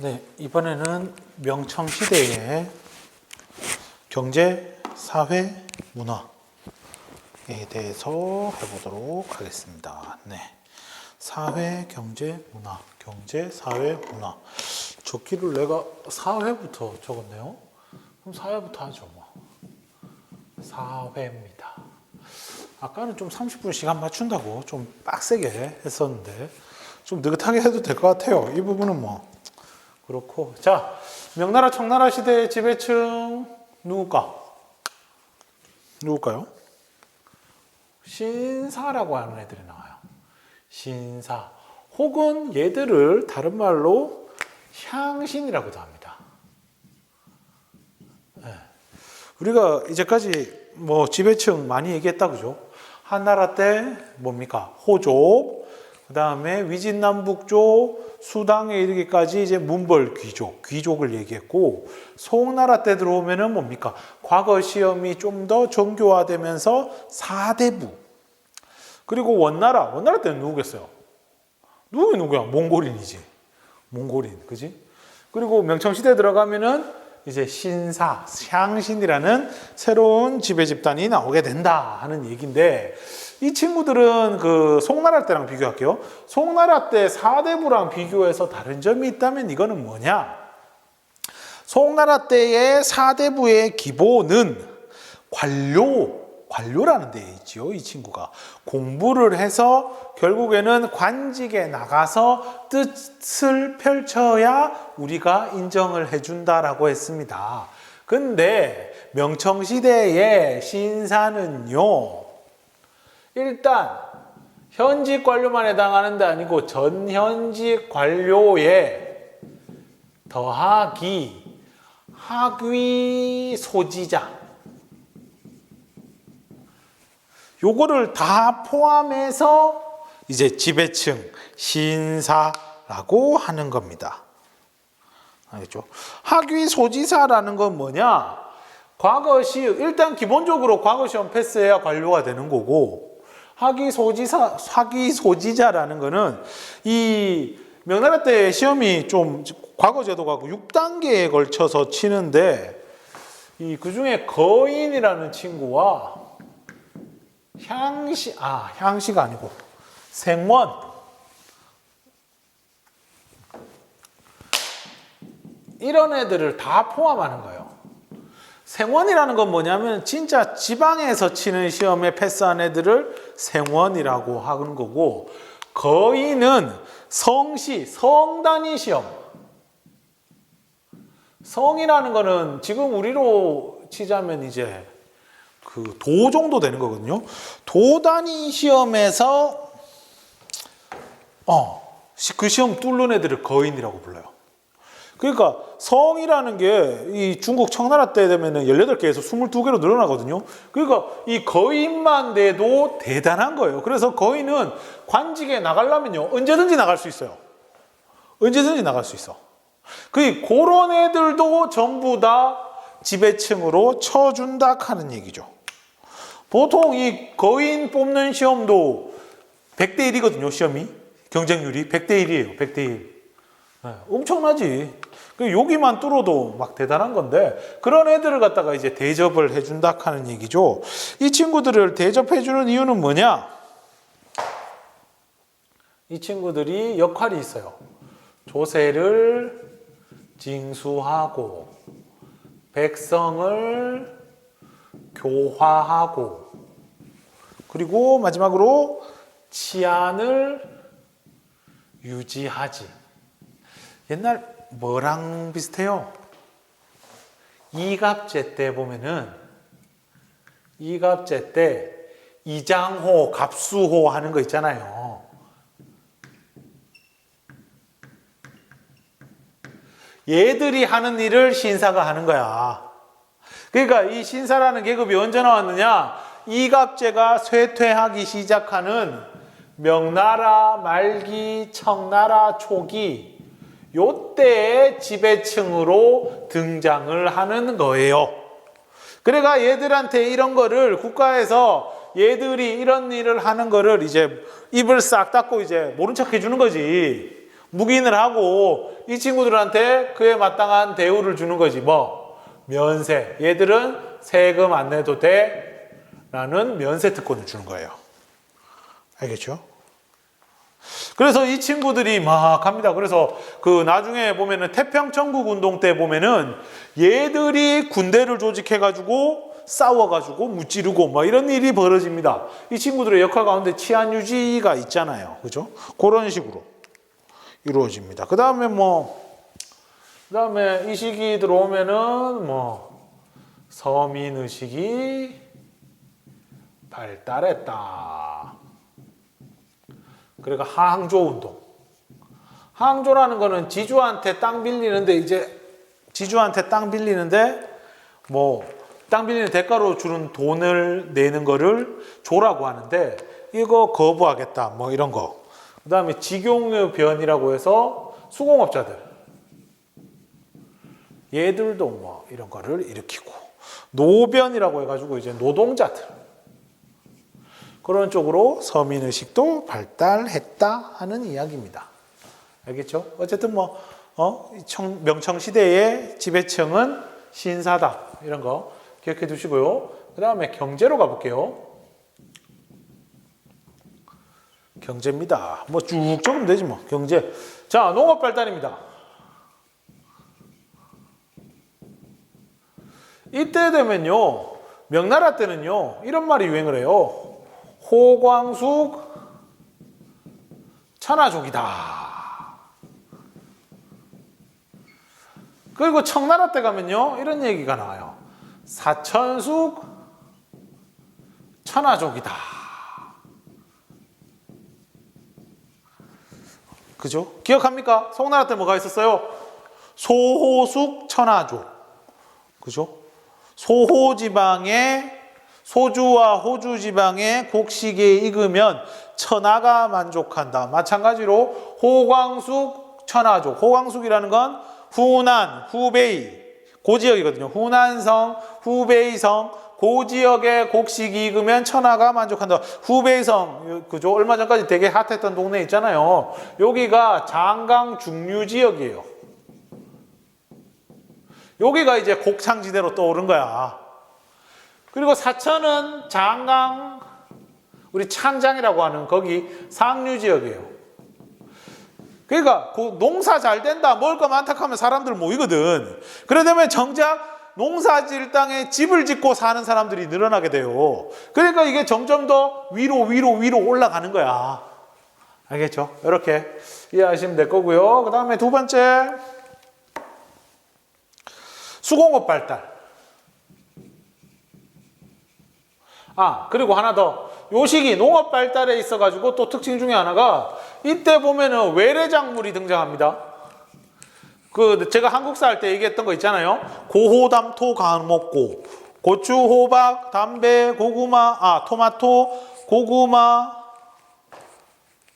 네, 이번에는 명청 시대의 경제, 사회, 문화에 대해서 해보도록 하겠습니다. 네, 사회, 경제, 문화, 경제, 사회, 문화. 적기를 내가 사회부터 적었네요. 그럼 사회부터 하죠, 뭐. 사회입니다. 아까는 좀 30분 시간 맞춘다고 좀 빡세게 했었는데 좀 느긋하게 해도 될 것 같아요. 이 부분은 뭐 그렇고 자 명나라 청나라 시대의 지배층 누굴까? 누굴까요? 신사라고 하는 애들이 나와요. 신사 혹은 얘들을 다른 말로 향신이라고도 합니다. 네. 우리가 이제까지 뭐 지배층 많이 얘기했다 그죠? 한나라 때 뭡니까? 호족, 그 다음에 위진남북조, 수당에 이르기까지 이제 문벌 귀족, 귀족을 얘기했고, 송나라 때 들어오면은 뭡니까? 과거 시험이 좀 더 정교화되면서 사대부. 그리고 원나라, 원나라 때는 누구겠어요? 누구 누구야? 몽골인이지. 몽골인, 그지? 그리고 명청시대 들어가면은 이제 신사, 향신이라는 새로운 지배 집단이 나오게 된다 하는 얘기인데 이 친구들은 그 송나라 때랑 비교할게요. 송나라 때 사대부랑 비교해서 다른 점이 있다면 이거는 뭐냐? 송나라 때의 사대부의 기본은 관료, 관료라는 데에 있지요. 이 친구가 공부를 해서 결국에는 관직에 나가서 뜻을 펼쳐야 우리가 인정을 해준다라고 했습니다. 근데 명청시대의 신사는요, 일단 현직 관료만 해당하는 데 아니고 전현직 관료에 더하기 학위 소지자 요거를 다 포함해서 이제 지배층 신사라고 하는 겁니다. 알겠죠? 학위 소지사라는 건 뭐냐? 과거 시 일단 기본적으로 과거 시험 패스해야 관료가 되는 거고 학위 소지사 학위 소지자라는 거는 이 명나라 때 시험이 좀 과거 제도가 6단계에 걸쳐서 치는데 이 그중에 거인이라는 친구와 향시 아 향시가 아니고 생원 이런 애들을 다 포함하는 거예요. 생원이라는 건 뭐냐면 진짜 지방에서 치는 시험에 패스한 애들을 생원이라고 하는 거고 거인은 성시 성단위 시험 성이라는 거는 지금 우리로 치자면 이제 그 도 정도 되는 거거든요. 도 단위 시험에서 어, 시- 그 시험 뚫는 애들을 거인이라고 불러요. 그러니까 성이라는 게 이 중국 청나라 때 되면은 18개에서 22개로 늘어나거든요. 그러니까 이 거인만 돼도 대단한 거예요. 그래서 거인은 관직에 나가려면요. 언제든지 나갈 수 있어요. 언제든지 나갈 수 있어. 그 그런 애들도 전부 다 지배층으로 쳐준다 하는 얘기죠. 보통 이 거인 뽑는 시험도 100대 1이거든요, 시험이. 경쟁률이 100대 1이에요, 100대 1. 네, 엄청나지. 그 여기만 뚫어도 막 대단한 건데 그런 애들을 갖다가 이제 대접을 해준다 하는 얘기죠. 이 친구들을 대접해주는 이유는 뭐냐? 이 친구들이 역할이 있어요. 조세를 징수하고 백성을 교화하고 그리고 마지막으로 치안을 유지하지. 옛날 뭐랑 비슷해요? 이갑제 때 보면은 이갑제 때 이장호, 갑수호 하는 거 있잖아요. 얘들이 하는 일을 신사가 하는 거야. 그러니까 이 신사라는 계급이 언제 나왔느냐? 이갑제가 쇠퇴하기 시작하는 명나라 말기, 청나라 초기 요때의 지배층으로 등장을 하는 거예요. 그래가 얘들한테 이런 거를 국가에서 얘들이 이런 일을 하는 거를 이제 입을 싹 닫고 이제 모른 척 해주는 거지. 묵인을 하고 이 친구들한테 그에 마땅한 대우를 주는 거지 뭐 면세 얘들은 세금 안 내도 돼 라는 면세 특권을 주는 거예요 알겠죠? 그래서 이 친구들이 막 합니다. 그래서 그 나중에 보면은 태평천국 운동 때 보면은 얘들이 군대를 조직해가지고 싸워가지고 무찌르고 뭐 이런 일이 벌어집니다. 이 친구들의 역할 가운데 치안 유지가 있잖아요. 그죠? 그런 식으로 이루어집니다. 그 다음에 뭐, 그 다음에 이 시기 들어오면은 뭐, 서민의식이 발달했다. 그러니까 항조 운동. 항조라는 거는 지주한테 땅 빌리는데 이제 지주한테 땅 빌리는데 뭐 땅 빌리는 대가로 주는 돈을 내는 거를 조라고 하는데 이거 거부하겠다 뭐 이런 거. 그다음에 직용의 변이라고 해서 수공업자들 얘들도 뭐 이런 거를 일으키고 노변이라고 해가지고 이제 노동자들 그런 쪽으로 서민의식도 발달했다 하는 이야기입니다. 알겠죠? 어쨌든 뭐, 어, 청- 명청 시대의 지배층은 신사다. 이런 거 기억해 두시고요. 그 다음에 경제로 가볼게요. 경제입니다. 뭐 쭉 적으면 되지 뭐. 경제. 자, 농업 발달입니다. 이때 되면요. 명나라 때는요. 이런 말이 유행을 해요. 호광숙 천하족이다. 그리고 청나라 때 가면요 이런 얘기가 나와요. 사천숙 천하족이다. 그죠? 기억합니까? 송나라 때 뭐가 있었어요? 소호숙 천하족. 그죠? 소호 지방에 소주와 호주 지방의 곡식에 익으면 천하가 만족한다. 마찬가지로 호광숙 천하족. 호광숙이라는 건 후난, 후베이 고 지역이거든요. 후난성, 후베이성 고 지역의 곡식이 익으면 천하가 만족한다. 후베이성 그죠? 얼마 전까지 되게 핫했던 동네 있잖아요. 여기가 장강 중류 지역이에요. 여기가 이제 곡창지대로 떠오른 거야. 그리고 사천은 장강 우리 창장이라고 하는 거기 상류 지역이에요. 그러니까 그 농사 잘 된다, 먹을 거 많다 하면 사람들 모이거든. 그러려면 정작 농사질 땅에 집을 짓고 사는 사람들이 늘어나게 돼요. 그러니까 이게 점점 더 위로 위로 위로 올라가는 거야. 알겠죠? 이렇게 이해하시면 될 거고요. 그 다음에 두 번째 수공업 발달. 아, 그리고 하나 더. 요 시기 농업 발달에 있어 가지고 또 특징 중에 하나가 이때 보면은 외래작물이 등장합니다. 그 제가 한국사 할 때 얘기했던 거 있잖아요. 고호담토 가목고, 고추, 호박, 담배, 고구마, 아 토마토, 고구마,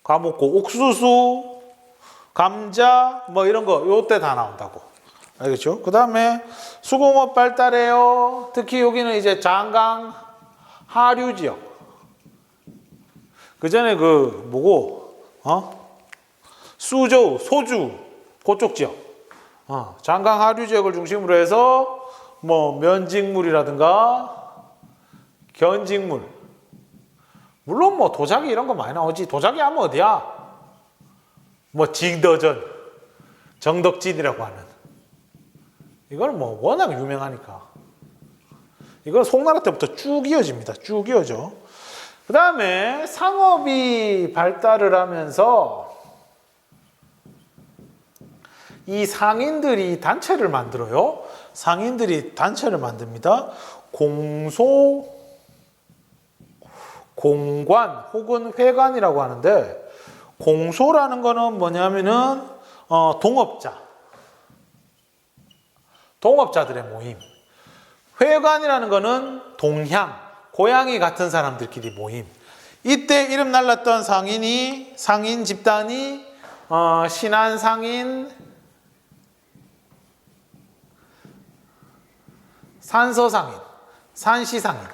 가목고, 옥수수, 감자 뭐 이런 거 요때 다 나온다고. 알겠죠? 그 다음에 수공업 발달해요. 특히 여기는 이제 장강 하류 지역. 그 전에 그 뭐고 어 수조 소주 그쪽 지역. 어, 장강 하류 지역을 중심으로 해서 뭐 면직물이라든가 견직물. 물론 뭐 도자기 이런 거 많이 나오지. 도자기 하면 어디야? 뭐 징더전, 정덕진이라고 하는. 이건 뭐 워낙 유명하니까. 이건 송나라 때부터 쭉 이어집니다. 쭉 이어져. 그 다음에 상업이 발달을 하면서 이 상인들이 단체를 만들어요. 상인들이 단체를 만듭니다. 공소, 공관 혹은 회관이라고 하는데 공소라는 거는 뭐냐면은 어, 동업자, 동업자들의 모임. 회관이라는 거는 동향, 고향이 같은 사람들끼리 모임. 이때 이름 날랐던 상인이 상인 집단이 어, 신안 상인, 산서 상인, 산시 상인.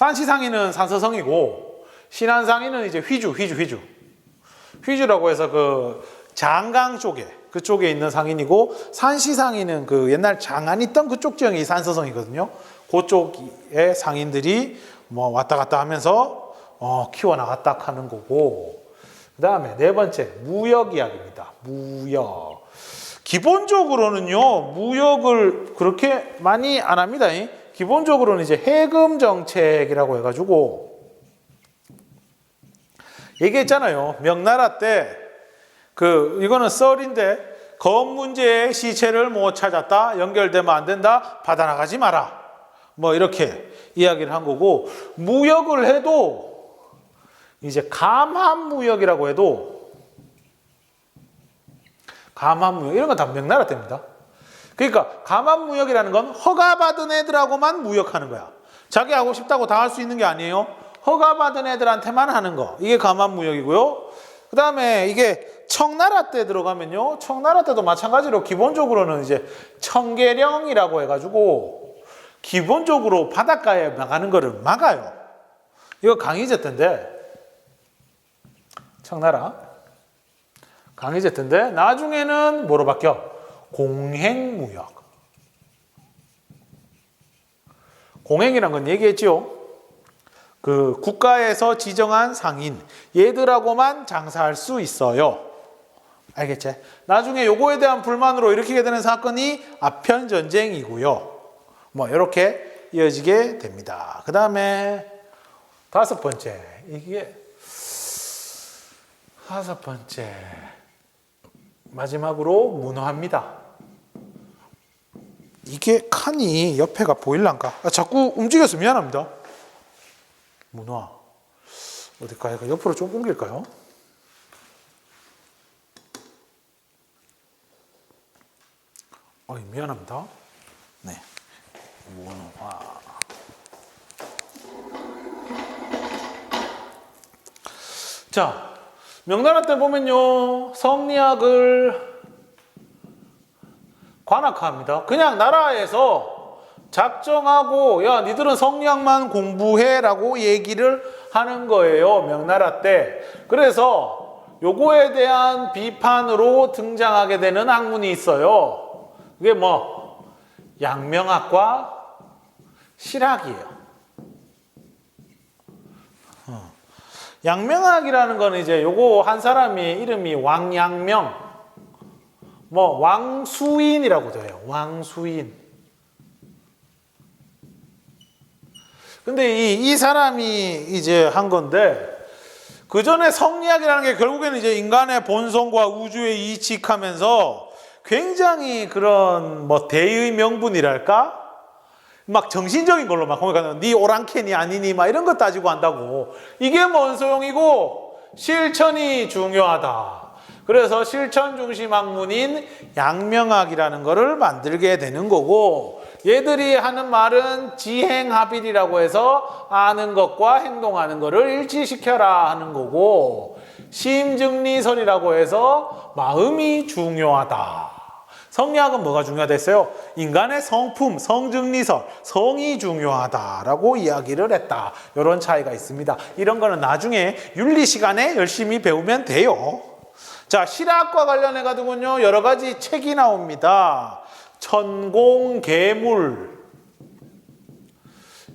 산시 상인은 산서성이고 신안상인은 이제 휘주, 휘주, 휘주. 휘주라고 해서 그 장강 쪽에 그쪽에 있는 상인이고 산시 상인은 그 옛날 장안 있던 그쪽 지역이 산서성이거든요. 그쪽의 상인들이 뭐 왔다 갔다 하면서 어, 키워 나갔다 하는 거고. 그 다음에 네 번째 무역 이야기입니다. 무역. 기본적으로는요 무역을 그렇게 많이 안 합니다. 기본적으로는 이제 해금 정책이라고 해 가지고 얘기했잖아요. 명나라 때 그 이거는 썰인데 검 문제의 시체를 못 찾았다 연결되면 안 된다 받아 나가지 마라 뭐 이렇게 이야기를 한 거고 무역을 해도 이제 감한 무역이라고 해도 감한 무역 이런 건 다 명나라 때입니다. 그러니까 감한 무역이라는 건 허가받은 애들하고만 무역하는 거야. 자기 하고 싶다고 다 할 수 있는 게 아니에요. 허가받은 애들한테만 하는 거. 이게 감한 무역이고요. 그 다음에 이게 청나라 때 들어가면요. 청나라 때도 마찬가지로 기본적으로는 이제 청계령이라고 해가지고 기본적으로 바닷가에 나가는 거를 막아요. 이거 강희제 때인데 청나라 강희제 때인데 나중에는 뭐로 바뀌어? 공행무역. 공행이란 건 얘기했지요. 그 국가에서 지정한 상인 얘들하고만 장사할 수 있어요. 알겠지? 나중에 요거에 대한 불만으로 일으키게 되는 사건이 아편 전쟁이고요. 뭐 이렇게 이어지게 됩니다. 그 다음에 다섯 번째 이게 다섯 번째 마지막으로 문화입니다. 이게 칸이 옆에가 보일란가? 아, 자꾸 움직여서 미안합니다. 문화 어딜까요? 이거 옆으로 좀 옮길까요? 어, 미안합니다. 네, 문화. 자, 명나라 때 보면요, 성리학을 관학화합니다. 그냥 나라에서 작정하고 야 니들은 성리학만 공부해라고 얘기를 하는 거예요. 명나라 때. 그래서 요거에 대한 비판으로 등장하게 되는 학문이 있어요. 그게 뭐 양명학과 실학이에요. 어. 양명학이라는 거는 이제 요거 한 사람이 이름이 왕양명 뭐 왕수인이라고 돼요. 왕수인. 근데 이, 이 사람이 이제 한 건데 그 전에 성리학이라는 게 결국에는 이제 인간의 본성과 우주에 이직하면서 굉장히 그런 뭐 대의 명분이랄까? 막 정신적인 걸로 막 그러니까 네 오랑캐니 아니니 막 이런 거 따지고 한다고 이게 뭔 소용이고 실천이 중요하다. 그래서 실천 중심 학문인 양명학이라는 거를 만들게 되는 거고 얘들이 하는 말은 지행합일이라고 해서 아는 것과 행동하는 것을 일치시켜라 하는 거고 심증리설이라고 해서 마음이 중요하다. 성리학은 뭐가 중요하다 했어요? 인간의 성품, 성증리설, 성이 중요하다라고 이야기를 했다. 이런 차이가 있습니다. 이런 거는 나중에 윤리 시간에 열심히 배우면 돼요. 자, 실학과 관련해 가지고는요, 여러 가지 책이 나옵니다. 천공계물.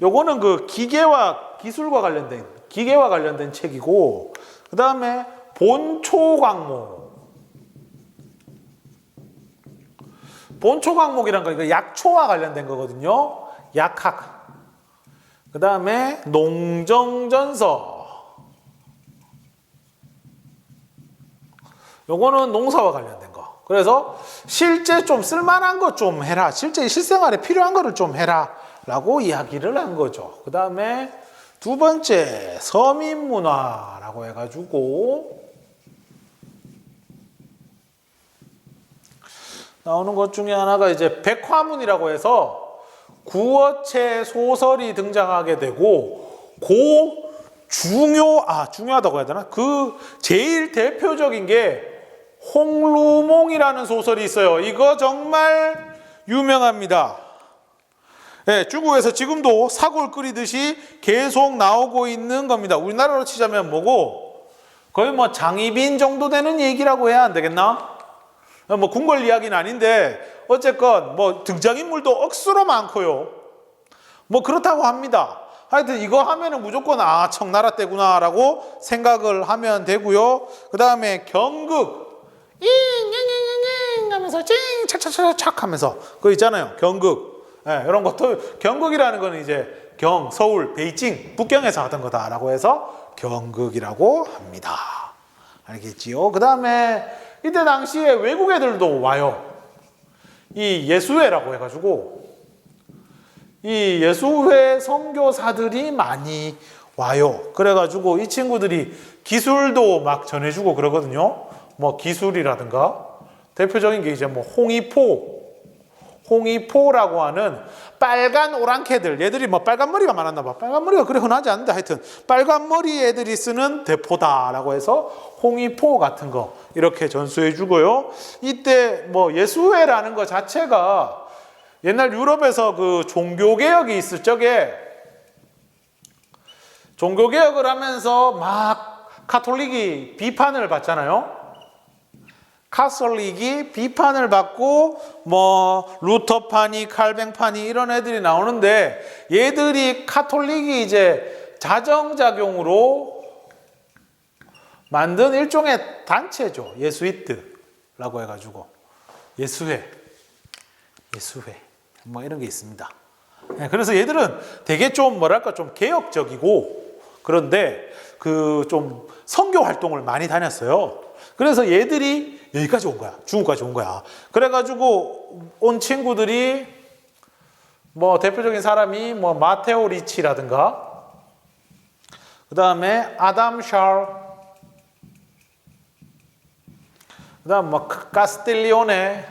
요거는 그 기계와 기술과 관련된, 기계와 관련된 책이고, 그 다음에 본초광목. 본초광목이란 거, 이거 약초와 관련된 거거든요. 약학. 그 다음에 농정전서. 요거는 농사와 관련된 거. 그래서 실제 좀 쓸만한 것 좀 해라. 실제 실생활에 필요한 거를 좀 해라. 라고 이야기를 한 거죠. 그 다음에 두 번째, 서민문화라고 해가지고 나오는 것 중에 하나가 이제 백화문이라고 해서 구어체 소설이 등장하게 되고 고 중요 아 중요하다고 해야 되나 그 제일 대표적인 게 홍루몽이라는 소설이 있어요. 이거 정말 유명합니다. 예, 중국에서 지금도 사골 끓이듯이 계속 나오고 있는 겁니다. 우리나라로 치자면 뭐고 거의 뭐 장희빈 정도 되는 얘기라고 해야 안 되겠나? 뭐 궁궐 이야기는 아닌데 어쨌건 뭐 등장인물도 억수로 많고요. 뭐 그렇다고 합니다. 하여튼 이거 하면은 무조건 아 청나라 때구나라고 생각을 하면 되고요. 그 다음에 경극 잉잉잉잉 하면서 찡 착착착착 하면서 그거 있잖아요. 경극 예, 이런 것도 경극이라는 거는 이제 경 서울 베이징 북경에서 하던 거다라고 해서 경극이라고 합니다. 알겠지요? 그 다음에 이때 당시에 외국 애들도 와요. 이 예수회라고 해가지고 이 예수회 선교사들이 많이 와요. 그래가지고 이 친구들이 기술도 막 전해주고 그러거든요. 뭐 기술이라든가 대표적인 게 이제 뭐 홍이포, 홍이포라고 하는 빨간 오랑캐들 얘들이 뭐 빨간 머리가 많았나 봐. 빨간 머리가 그래 흔하지 않는데 하여튼 빨간 머리 애들이 쓰는 대포다라고 해서 홍이포 같은 거 이렇게 전수해 주고요. 이때 뭐 예수회라는 것 자체가 옛날 유럽에서 그 종교 개혁이 있을 적에 종교 개혁을 하면서 막 카톨릭이 비판을 받잖아요. 카톨릭이 비판을 받고 뭐 루터파니 칼뱅파니 이런 애들이 나오는데 얘들이 카톨릭이 이제 자정작용으로 만든 일종의 단체죠. 예수이트라고 해가지고 예수회, 예수회 뭐 이런 게 있습니다. 네, 그래서 얘들은 되게 좀 뭐랄까 좀 개혁적이고 그런데 그 좀 선교 활동을 많이 다녔어요. 그래서 얘들이 여기까지 온 거야. 중국까지 온 거야. 그래가지고 온 친구들이 뭐 대표적인 사람이 뭐 마테오 리치라든가 그 다음에 아담 샬 그 다음 뭐 카스틸리오네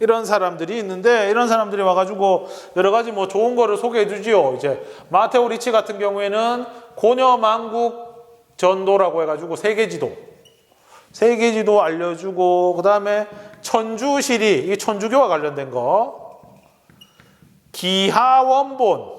이런 사람들이 있는데 이런 사람들이 와가지고 여러 가지 뭐 좋은 거를 소개해 주지요. 이제 마테오 리치 같은 경우에는 고녀만국 전도라고 해가지고 세계지도, 세계지도 알려주고 그 다음에 천주시리 이 천주교와 관련된 거, 기하원본.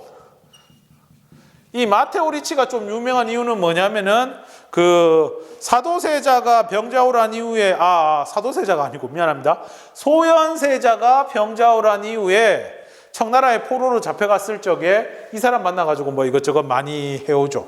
이 마테오 리치가 좀 유명한 이유는 뭐냐면은 그 사도세자가 병자호란 이후에 아 사도세자가 아니고 미안합니다. 소현세자가 병자호란 이후에 청나라의 포로로 잡혀갔을 적에 이 사람 만나가지고 뭐 이것저것 많이 해오죠.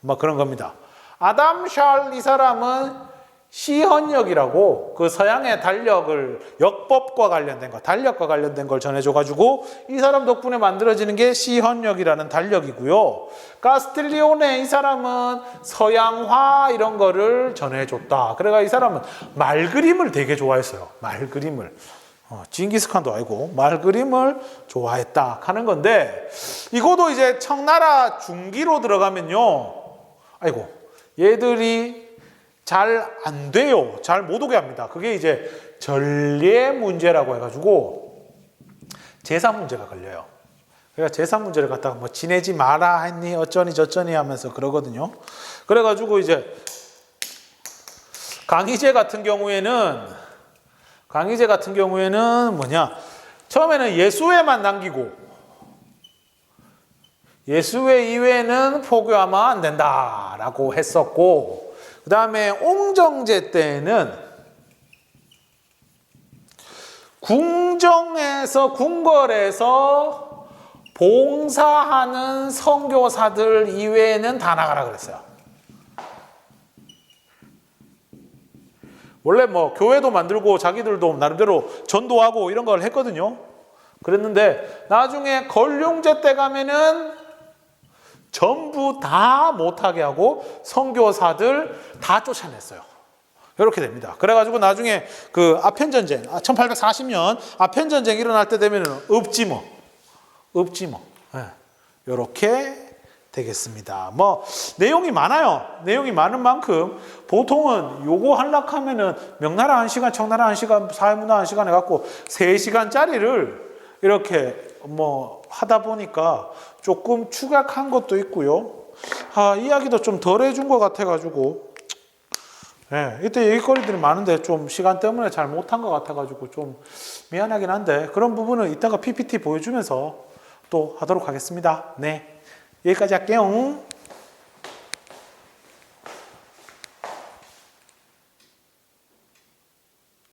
뭐 그런 겁니다 아담 샬 이 사람은 시헌역이라고 그 서양의 달력을 역법과 관련된 거, 달력과 관련된 걸 전해줘가지고 이 사람 덕분에 만들어지는 게 시헌역이라는 달력이고요. 가스틸리오네 이 사람은 서양화 이런 거를 전해줬다. 그래가 이 사람은 말 그림을 되게 좋아했어요. 말 그림을. 어, 징기스칸도 아니고 말 그림을 좋아했다 하는 건데 이것도 이제 청나라 중기로 들어가면요. 아이고 얘들이 잘 안 돼요. 잘 못 오게 합니다. 그게 이제 전례 문제라고 해가지고 재산 문제가 걸려요. 그러니까 재산 문제를 갖다가 뭐 지내지 마라 했니 어쩌니 저쩌니 하면서 그러거든요. 그래가지고 이제 강희제 같은 경우에는 강희제 같은 경우에는 뭐냐 처음에는 예수회만 남기고 예수회 이외에는 포교하면 안 된다라고 했었고 그 다음에 옹정제 때는 궁정에서 궁궐에서 봉사하는 선교사들 이외에는 다 나가라 그랬어요. 원래 뭐 교회도 만들고 자기들도 나름대로 전도하고 이런 걸 했거든요. 그랬는데 나중에 걸룡제 때 가면은 전부 다 못하게 하고 선교사들 다 쫓아냈어요. 이렇게 됩니다. 그래가지고 나중에 그 아편 전쟁, 1840년 아편 전쟁 일어날 때 되면은 없지 뭐, 없지 뭐, 이렇게 되겠습니다. 뭐 내용이 많아요. 내용이 많은 만큼 보통은 요거 한락하면은 명나라 한 시간, 청나라 한 시간, 사회문화 한 시간 해갖고 세 시간짜리를 이렇게 뭐 하다 보니까 조금 추각한 것도 있고요. 아, 이야기도 좀 덜 해준 것 같아가지고 예, 이때 얘기거리들이 많은데 좀 시간 때문에 잘 못한 것 같아가지고 좀 미안하긴 한데 그런 부분은 이따가 PPT 보여주면서 또 하도록 하겠습니다. 네, 여기까지 할게요.